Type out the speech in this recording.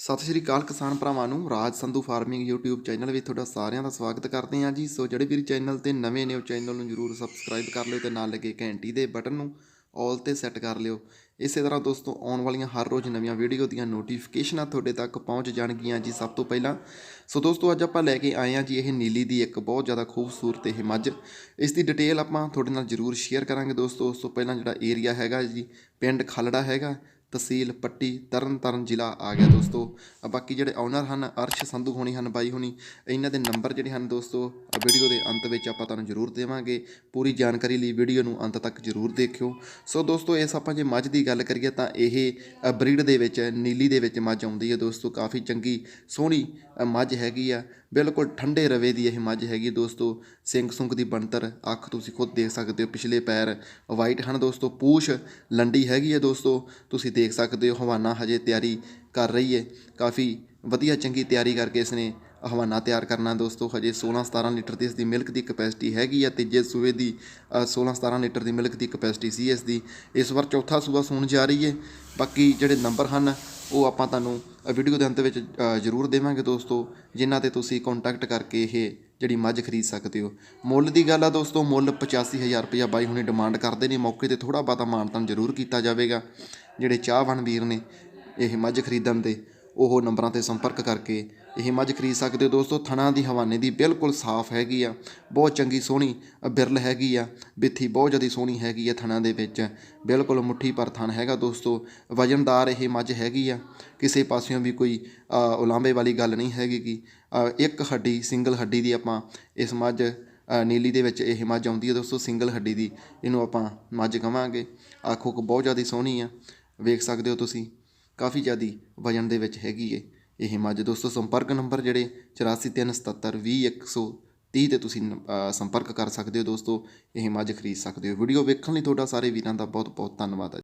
ਸਤਿ ਸ਼੍ਰੀ ਅਕਾਲ ਕਿਸਾਨ ਭਰਾਵਾਂ ਨੂੰ, Raj Sandhu farming YouTube channel ਵਿੱਚ ਤੁਹਾਡਾ ਸਾਰਿਆਂ ਦਾ ਸਵਾਗਤ ਕਰਦੇ ਹਾਂ ਜੀ। ਸੋ ਜਿਹੜੇ ਵੀਰ ਚੈਨਲ ਤੇ ਨਵੇਂ ਨੇ, ਉਹ ਚੈਨਲ ਨੂੰ ਜਰੂਰ ਸਬਸਕ੍ਰਾਈਬ ਕਰ ਲਿਓ ਤੇ ਨਾਲ ਲੱਗੇ ਘੰਟੀ ਦੇ ਬਟਨ ਨੂੰ ਆਲ ਤੇ ਸੈੱਟ ਕਰ ਲਿਓ। ਇਸੇ ਤਰ੍ਹਾਂ ਦੋਸਤੋ, ਆਉਣ ਵਾਲੀਆਂ ਹਰ ਰੋਜ਼ ਨਵੀਆਂ ਵੀਡੀਓ ਦੀਆਂ ਨੋਟੀਫਿਕੇਸ਼ਨਾਂ ਤੁਹਾਡੇ ਤੱਕ ਪਹੁੰਚ ਜਾਣਗੀਆਂ ਜੀ ਸਭ ਤੋਂ ਪਹਿਲਾਂ। ਸੋ ਦੋਸਤੋ, ਅੱਜ ਆਪਾਂ ਲੈ ਕੇ ਆਏ ਹਾਂ ਜੀ ਇਹ ਨੀਲੀ ਦੀ ਇੱਕ ਬਹੁਤ ਜ਼ਿਆਦਾ ਖੂਬਸੂਰਤ ਇਹ ਮੱਝ। ਇਸ ਦੀ ਡਿਟੇਲ ਆਪਾਂ ਤੁਹਾਡੇ ਨਾਲ ਜਰੂਰ ਸ਼ੇਅਰ ਕਰਾਂਗੇ ਦੋਸਤੋ। ਉਸ ਤੋਂ ਪਹਿਲਾਂ ਜਿਹੜਾ ਏਰੀਆ ਹੈਗਾ ਜੀ, ਪਿੰਡ ਖਾਲੜਾ ਹੈਗਾ ਤਹਿਸੀਲ ਪੱਟੀ ਤਰਨ ਤਰਨਤਾਰਨ ਜ਼ਿਲ੍ਹਾ ਆ ਗਿਆ ਦੋਸਤੋ। ਅ ਬਾਕੀ ਜਿਹੜੇ ਓਨਰ ਹਨ, ਅਰਸ਼ ਸੰਧੂ ਹੋਣੀ ਹਨ, ਬਾਈ ਹੋਣੀ, ਇਹਨਾਂ ਦੇ ਨੰਬਰ ਜਿਹੜੇ ਹਨ ਦੋਸਤੋ ਵੀਡੀਓ ਦੇ ਅੰਤ ਵਿੱਚ ਆਪਾਂ ਤੁਹਾਨੂੰ ਜ਼ਰੂਰ ਦੇਵਾਂਗੇ। ਪੂਰੀ ਜਾਣਕਾਰੀ ਲਈ ਵੀਡੀਓ ਨੂੰ ਅੰਤ ਤੱਕ ਜ਼ਰੂਰ ਦੇਖਿਓ। ਸੋ ਦੋਸਤੋ, ਇਸ ਆਪਾਂ ਜੇ ਮੱਝ ਦੀ ਗੱਲ ਕਰੀਏ ਤਾਂ ਇਹ ਬਰੀਡ ਦੇ ਵਿੱਚ, ਨੀਲੀ ਦੇ ਵਿੱਚ ਮੱਝ ਆਉਂਦੀ ਹੈ ਦੋਸਤੋ। ਕਾਫੀ ਚੰਗੀ, ਸੋਹਣੀ ਮੱਝ ਹੈਗੀ ਆ। ਬਿਲਕੁਲ ਠੰਡੇ ਰਵੇ ਦੀ ਇਹ ਮੱਝ ਹੈਗੀ ਦੋਸਤੋ। ਸਿੰਘ ਸੁੰਗ ਦੀ ਬਣਤਰ ਅੱਖ ਤੁਸੀਂ ਖੁਦ ਦੇਖ ਸਕਦੇ ਹੋ, ਪਿਛਲੇ ਪੈਰ ਵਾਈਟ ਹਨ ਦੋਸਤੋ। ਪੂਛ ਲੰਡੀ ਹੈਗੀ ਹੈ ਦੋਸਤੋ, ਤੁਸੀਂ ਦੇਖ ਸਕਦੇ ਹੋ, ਹਵਾਨਾ ਹਜੇ ਤਿਆਰੀ ਕਰ ਰਹੀ ਹੈ। ਕਾਫੀ ਵਧੀਆ ਚੰਗੀ ਤਿਆਰੀ ਕਰਕੇ ਇਸਨੇ ਹਵਾਨਾ ਤਿਆਰ ਕਰਨਾ ਦੋਸਤੋ। ਹਜੇ 16 17 ਲੀਟਰ ਦੀ ਇਸ ਦੀ ਮਿਲਕ ਦੀ ਕਪੈਸਿਟੀ ਹੈਗੀ ਆ ਤੀਜੇ ਸੂਏ ਦੀ 16 17 ਲੀਟਰ ਦੀ ਮਿਲਕ ਦੀ ਕਪੈਸਿਟੀ ਸੀ ਇਸ ਦੀ ਇਸ ਵਾਰ ਚੌਥਾ ਸੂਆ ਸੂਣ ਜਾ ਰਹੀ ਹੈ। ਬਾਕੀ ਜਿਹੜੇ ਨੰਬਰ ਹਨ, ਉਹ ਆਪਾਂ ਤੁਹਾਨੂੰ ਵੀਡੀਓ ਦੇ ਅੰਤ ਵਿੱਚ ਜ਼ਰੂਰ ਦੇਵਾਂਗੇ ਦੋਸਤੋ। ਜਿਨ੍ਹਾਂ ਤੇ ਤੁਸੀਂ ਕੰਟੈਕਟ ਕਰਕੇ ਇਹ ਜਿਹੜੀ ਮੱਝ ਖਰੀਦ ਸਕਦੇ ਹੋ। ਮੁੱਲ ਦੀ ਗੱਲ ਆ ਦੋਸਤੋ, ਮੁੱਲ 85000 ਰੁਪਇਆ ਬਾਈ ਹੁਣੇ ਡਿਮਾਂਡ ਕਰਦੇ ਨੇ। ਮੌਕੇ ਤੇ ਥੋੜਾ ਬਾਤਾ ਮਾਨਤਾਨ ਜ਼ਰੂਰ ਕੀਤਾ ਜਾਵੇਗਾ। ਜਿਹੜੇ ਚਾਹਵਾਨ ਵੀਰ ਨੇ ਇਹ ਮੱਝ ਖਰੀਦਣ ਦੇ ਉਹ ਨੰਬਰਾਂ ਤੇ ਸੰਪਰਕ ਕਰਕੇ ਇਹ ਮੱਝ ਖਰੀਦ ਸਕਦੇ ਹੋ ਦੋਸਤੋ। ਥਣਾ ਦੀ ਹਵਾਨੇ ਦੀ ਬਿਲਕੁਲ ਸਾਫ਼ ਹੈਗੀ ਆ ਬਹੁਤ ਚੰਗੀ ਸੋਹਣੀ ਬਿਰਲ ਹੈਗੀ ਆ ਬਿੱਥੀ ਬਹੁਤ ਜ਼ਿਆਦਾ ਸੋਹਣੀ ਹੈਗੀ ਆ ਥਣਾ ਦੇ ਵਿੱਚ। ਬਿਲਕੁਲ ਮੁੱਠੀ ਪਰ ਥਣ ਹੈਗਾ ਦੋਸਤੋ। ਵਜਨਦਾਰ ਇਹ ਮੱਝ ਹੈਗੀ ਆ ਕਿਸੇ ਪਾਸਿਓਂ ਵੀ ਕੋਈ ਅ, ਵਾਲੀ ਗੱਲ ਨਹੀਂ ਹੈਗੀ ਕਿ ਇੱਕ ਹੱਡੀ ਸਿੰਗਲ ਹੱਡੀ ਦੀ ਆਪਾਂ ਇਸ ਮੱਝ ਨੀਲੀ ਦੇ ਵਿੱਚ ਇਹ ਮੱਝ ਆਉਂਦੀ ਹੈ ਦੋਸਤੋ ਸਿੰਗਲ ਹੱਡੀ ਦੀ। ਇਹਨੂੰ ਆਪਾਂ ਮੱਝ ਕਵਾਂਗੇ। ਆਖੋ ਕੋ ਬਹੁਤ ਜ਼ਿਆਦਾ ਸੋਹਣੀ ਆ। ਵੇਖ ਸਕਦੇ ਹੋ ਤੁਸੀਂ। ਕਾਫੀ ਜ਼ਿਆਦੀ ਵਜਨ ਦੇ ਵਿੱਚ ਹੈਗੀ ਏ। ਇਹ ਮੱਝ ਦੋਸਤੋ ਸੰਪਰਕ ਨੰਬਰ ਜਿਹੜੇ 8437720130 ਤੇ ਤੁਸੀਂ ਅ, ਸੰਪਰਕ ਕਰ ਸਕਦੇ ਹੋ ਦੋਸਤੋ। ਇਹ ਮੱਝ ਖਰੀਦ ਸਕਦੇ ਹੋ। ਵੀਡੀਓ ਵੇਖਣ ਲਈ ਤੁਹਾਡਾ ਸਾਰੇ ਵੀਰਾਂ ਦਾ ਬਹੁਤ ਬਹੁਤ ਧੰਨਵਾਦ ਹੈ